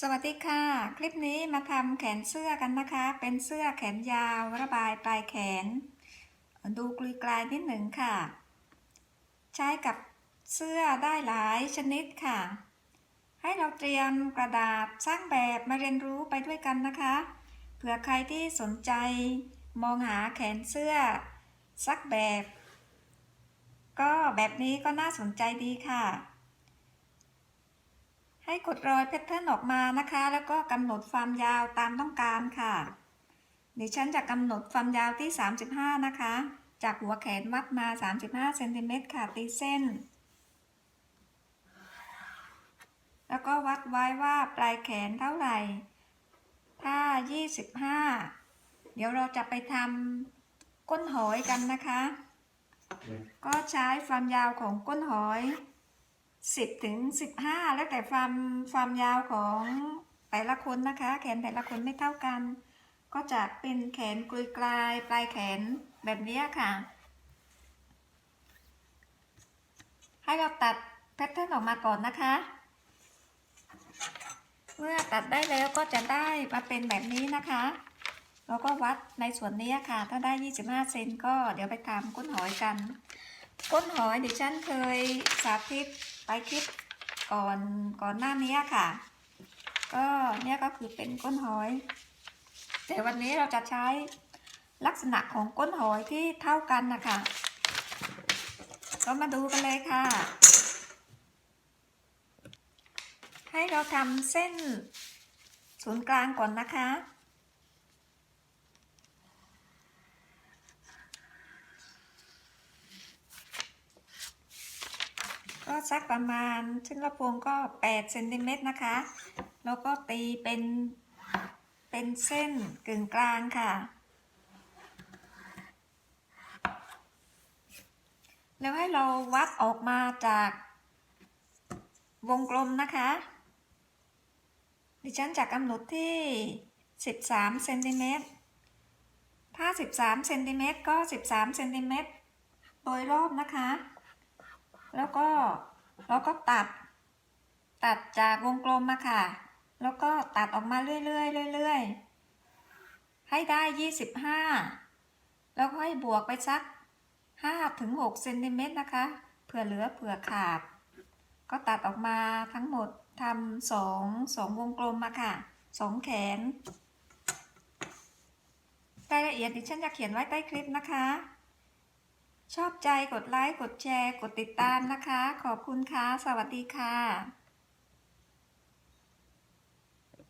สวัสดีค่ะ คลิปนี้มาทำแขนเสื้อกันนะคะ เป็นเสื้อแขนยาวระบายปลายแขน ดูกลุยกลายนิดหนึ่งค่ะ ใช้กับเสื้อได้หลายชนิดค่ะ ให้เราเตรียมกระดาษสร้างแบบมาเรียนรู้ไปด้วยกันนะคะ เผื่อใครที่สนใจมองหาแขนเสื้อสักแบบ ก็แบบนี้ก็น่าสนใจดีค่ะ ให้กดรอยแพทเทิร์นออกมานะคะ แล้วก็กำหนดความยาวตามต้องการค่ะดิฉันจะกำหนดความยาวที่ 35 นะคะ จากหัวแขนวัดมา 35เซนติเมตรค่ะตีเส้น แล้วก็วัดไว้ว่าปลายแขนเท่าไหร่ ถ้า 25 เดี๋ยวเราจะไปทำก้นหอยกันนะคะ ก็ใช้ความยาวของก้นหอย 10ถึง15แล้วแต่ความความยาวของแต่ละคนนะคะ แขนแต่ละคนไม่เท่ากัน ก็จะเป็นแขนกลุยกลายปลายแขนแบบนี้ค่ะ ให้เราตัดแพทเทิร์นออกมาก่อนนะคะ เมื่อตัดได้แล้วก็จะได้มาเป็นแบบนี้นะคะแล้วก็วัดในส่วนนี้ค่ะ ถ้าได้ 25 เซนก็เดี๋ยวไปทำก้นหอยกัน ก้นหอยดิฉันเคยสาธิตไปคลิปก่อนก่อนหน้านี้ค่ะ ก็เนี่ยก็คือเป็นก้นหอย แต่วันนี้เราจะใช้ลักษณะของก้นหอยที่เท่ากันนะคะก็มาดูกันเลยค่ะ ให้เราทำเส้นศูนย์กลางก่อนนะคะ สักประมาณเส้นกระโปรงก็8เซนติเมตรนะคะ แล้วก็ตีเป็นเป็นเส้นกึ่งกลางค่ะ แล้วให้เราวัดออกมาจากวงกลมนะคะ ดิฉันจะกำหนดที่ 13เซนติเมตรถ้า 13เซนติเมตรก็ 13เซนติเมตรโดยรอบนะคะ แล้วก็ เราก็ตัด ตัดจากวงกลมมาค่ะ แล้วก็ตัดออกมาเรื่อยๆเรื่อยๆ ให้ได้25แล้วก็ให้บวกไปสัก5ถึง6เซนติเมตรนะคะ เผื่อเหลือเผื่อขาด ก็ตัดออกมาทั้งหมดทำสองสองวงกลมมาค่ะสองแขนรายละเอียดดิฉันจะเขียนไว้ใต้คลิปนะคะ ชอบใจกดไลค์ กดแชร์ กดติดตามนะคะ ขอบคุณค่ะ สวัสดีค่ะ